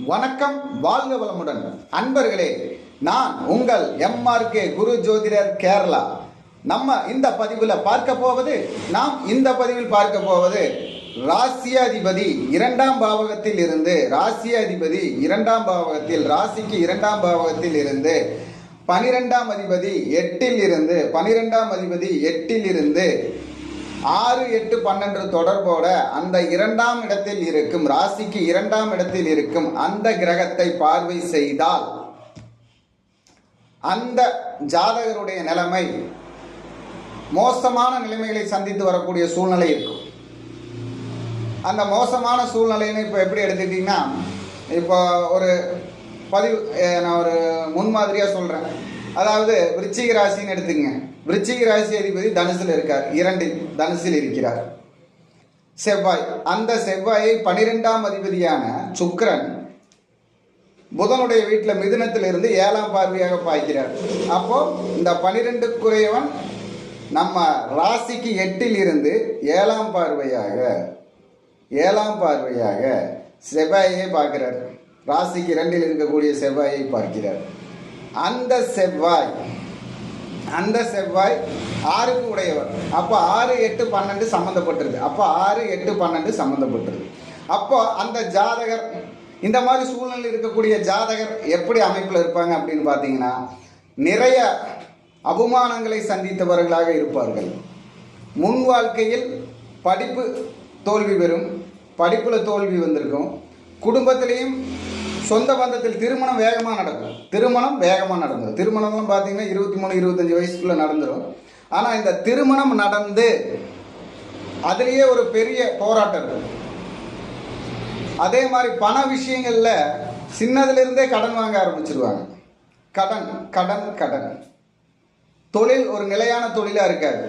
வணக்கம் வாழ்க வளமுடன். அன்பர்களே நான் உங்கள் எம்ஆர்கே குரு ஜோதிடர் கேரளா. நம்ம இந்த பதிவில் பார்க்க போவது நாம் இந்த பதிவில் பார்க்க போவது ராசியாதிபதி இரண்டாம் பாவகத்தில் இருந்து ராசியாதிபதி இரண்டாம் பாவகத்தில் ராசிக்கு இரண்டாம் பாவகத்தில் இருந்து பனிரெண்டாம் அதிபதி எட்டில் இருந்து பனிரெண்டாம் அதிபதி எட்டில் இருந்து ஆறு எட்டு பன்னெண்டு தொடர்போட அந்த இரண்டாம் இடத்தில் இருக்கும் ராசிக்கு இரண்டாம் இடத்தில் இருக்கும் அந்த கிரகத்தை பார்வை செய்தால் அந்த ஜாதகருடைய நிலைமை மோசமான நிலைமைகளை சந்தித்து வரக்கூடிய சூழ்நிலை இருக்கும். அந்த மோசமான சூழ்நிலைன்னு இப்போ எப்படி எடுத்துக்கிட்டிங்கன்னா இப்போ ஒரு பதிவு நான் ஒரு முன்மாதிரியாக சொல்கிறேன் அதாவது விருச்சிக ராசின்னு எடுத்துக்கங்க. விருச்சிக ராசி அதிபதி தனுசில் இருக்கார். இரண்டில் தனுசில் இருக்கிறார். செவ்வாய். அந்த செவ்வாயை பனிரெண்டாம் அதிபதியான சுக்கரன் புதனுடைய வீட்டில் மிதுனத்தில் இருந்து ஏழாம் பார்வையாக பாய்க்கிறார் அப்போ இந்த பனிரெண்டுக்குரியவன் நம்ம ராசிக்கு எட்டில் இருந்து ஏழாம் பார்வையாக ஏழாம் பார்வையாக செவ்வாயை பார்க்கிறார். ராசிக்கு இரண்டில் இருக்கக்கூடிய செவ்வாயை பார்க்கிறார். அந்த செவ்வாய் அந்த செவ்வாய் ஆறுக்கு உடையவர். அப்போ ஆறு எட்டு பன்னெண்டு சம்மந்தப்பட்டிருக்கு அப்போ ஆறு எட்டு பன்னெண்டு சம்மந்தப்பட்டிருக்கு அப்போ அந்த ஜாதகர் இந்த மாதிரி சூழ்நிலை இருக்கக்கூடிய ஜாதகர் எப்படி அமைப்பில் இருப்பாங்க அப்படின்னு பார்த்தீங்கன்னா நிறைய அவமானங்களை சந்தித்தவர்களாக இருப்பார்கள். முன் வாழ்க்கையில் படிப்பு தோல்வி பெறும் படிப்பில் தோல்வி வந்திருக்கும் குடும்பத்திலையும் சொந்த பந்தத்தில் திருமணம் வேகமாக நடக்கும். திருமணம் வேகமாக நடந்துடும் திருமணம்லாம் பார்த்தீங்கன்னா இருபத்தி மூணு இருபத்தஞ்சி வயசுக்குள்ளே நடந்துடும் ஆனால் இந்த திருமணம் நடந்து அதுலேயே ஒரு பெரிய போராட்டம் இருக்கும் அதே மாதிரி பண விஷயங்களில் சின்னதுலேருந்தே கடன் வாங்க ஆரம்பிச்சிருவாங்க. கடன் கடன் கடன். தொழில் ஒரு நிலையான தொழிலாக இருக்காது.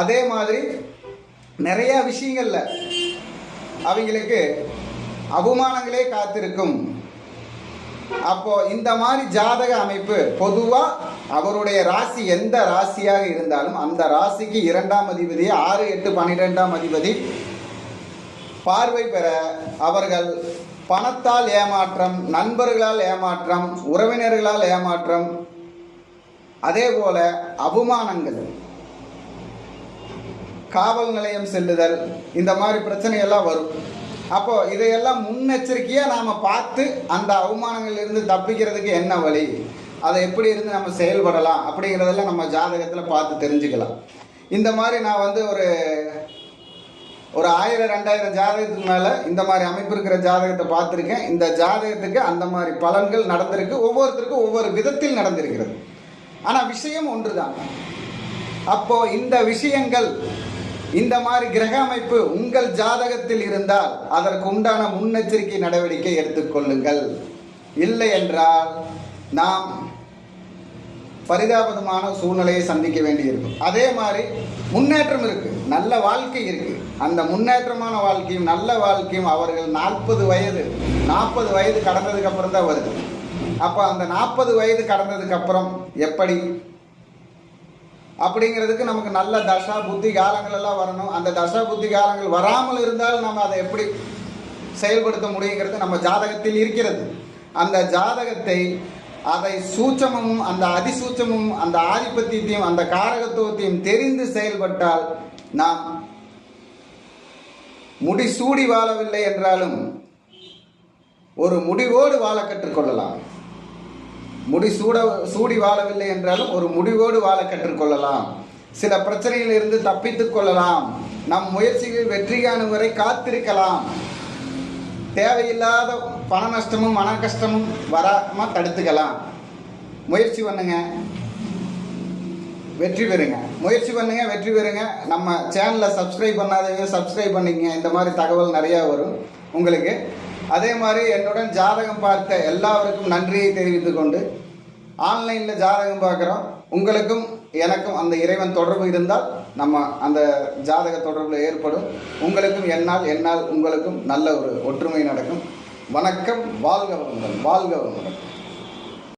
அதே மாதிரி நிறையா விஷயங்களில் அவங்களுக்கு அவமானங்களே காத்திருக்கும். அப்போ இந்த மாதிரி ஜாதக அமைப்பு பொதுவா அவருடைய ராசி எந்த ராசியாக இருந்தாலும் அந்த ராசிக்கு இரண்டாம் அதிபதி ஆறு எட்டு பன்னிரெண்டாம் அதிபதி பார்வை பெற அவர்கள் பணத்தால் ஏமாற்றம் நண்பர்களால் ஏமாற்றம் உறவினர்களால் ஏமாற்றம் அதே போல அவமானங்கள் காவல் நிலையம் செல்லுதல் இந்த மாதிரி பிரச்சனையெல்லாம் வரும். அப்போ இதையெல்லாம் முன்னெச்சரிக்கையாக நாம் பார்த்து அந்த அவமானங்களிலிருந்து தப்பிக்கிறதுக்கு என்ன வழி? அதை எப்படி இருந்து நம்ம செயல்படலாம்? அப்படிங்கிறதெல்லாம் நம்ம ஜாதகத்தில் பார்த்து தெரிஞ்சுக்கலாம். இந்த மாதிரி நான் வந்து ஒரு ஒரு ஆயிரம் ரெண்டாயிரம் ஜாதகத்துக்கு மேலே இந்த மாதிரி அமைப்பு இருக்கிற ஜாதகத்தை பார்த்துருக்கேன். இந்த ஜாதகத்துக்கு அந்த மாதிரி பலன்கள் நடந்திருக்கு. ஒவ்வொருத்தருக்கும் ஒவ்வொரு விதத்தில் நடந்திருக்கிறது. ஆனால் விஷயம் ஒன்று தான் அப்போது இந்த விஷயங்கள் இந்த மாதிரி கிரக அமைப்பு உங்கள் ஜாதகத்தில் இருந்தால் அதற்கு உண்டான முன்னெச்சரிக்கை நடவடிக்கை எடுத்துக்கொள்ளுங்கள் இல்லை என்றால் நாம் பரிதாபகமான சூழ்நிலையை சந்திக்க வேண்டியிருக்கும். அதே மாதிரி முன்னேற்றம் இருக்கு நல்ல வாழ்க்கை இருக்கு. அந்த முன்னேற்றமான வாழ்க்கையும் நல்ல வாழ்க்கையும் அவர்கள் நாற்பது வயது நாற்பது வயது கடந்ததுக்கு அப்புறம் தான் வருது. அப்போ அந்த நாற்பது வயது கடந்ததுக்கு அப்புறம் எப்படி? அப்படிங்கிறதுக்கு நமக்கு நல்ல தசா புத்தி காலங்கள் எல்லாம் வரணும். அந்த தசா புத்தி காலங்கள் வராமல் இருந்தால் நம்ம அதை எப்படி செயல்படுத்த முடியுங்கிறது நம்ம ஜாதகத்தில் இருக்கிறது. அந்த ஜாதகத்தை அதை சூச்சமும் அந்த அதிசூட்சமும் அந்த ஆதிபத்தியத்தையும் அந்த காரகத்துவத்தையும் தெரிந்து செயல்பட்டால் நாம் முடிசூடி வாழவில்லை என்றாலும் ஒரு முடிவோடு வாழ கற்றுக்கொள்ளலாம். முடி சூட சூடி வாழவில்லை என்றாலும் ஒரு முடிவோடு வாழ கற்றுக்கொள்ளலாம். சில பிரச்சனையிலிருந்து தப்பித்துக் கொள்ளலாம். நம் முயற்சிகள் வெற்றி காணும் வரை காத்திருக்கலாம். தேவையில்லாத பண நஷ்டமும் மன கஷ்டமும் வராமல் தடுத்துக்கலாம். முயற்சி பண்ணுங்க. வெற்றி பெறுங்க. முயற்சி பண்ணுங்க வெற்றி பெறுங்க. நம்ம சேனலை சப்ஸ்கிரைப் பண்ணாதவங்க சப்ஸ்கிரைப் பண்ணிக்கங்க. இந்த மாதிரி தகவல் நிறையா வரும். உங்களுக்கு அதே மாதிரி என்னுடன் ஜாதகம் பார்த்த எல்லாருக்கும் நன்றியை தெரிவித்து கொண்டு ஆன்லைனில் ஜாதகம் பார்க்குறோம். உங்களுக்கும் எனக்கும் அந்த இறைவன் தொடர்பு இருந்தால் நம்ம அந்த ஜாதக தொடர்பில் ஏற்படும். உங்களுக்கும் என்னால் என்னால் உங்களுக்கும் நல்ல ஒரு ஒற்றுமை நடக்கும். வணக்கம் வாழ்க வளமுடன் வாழ்க வளமுடன்.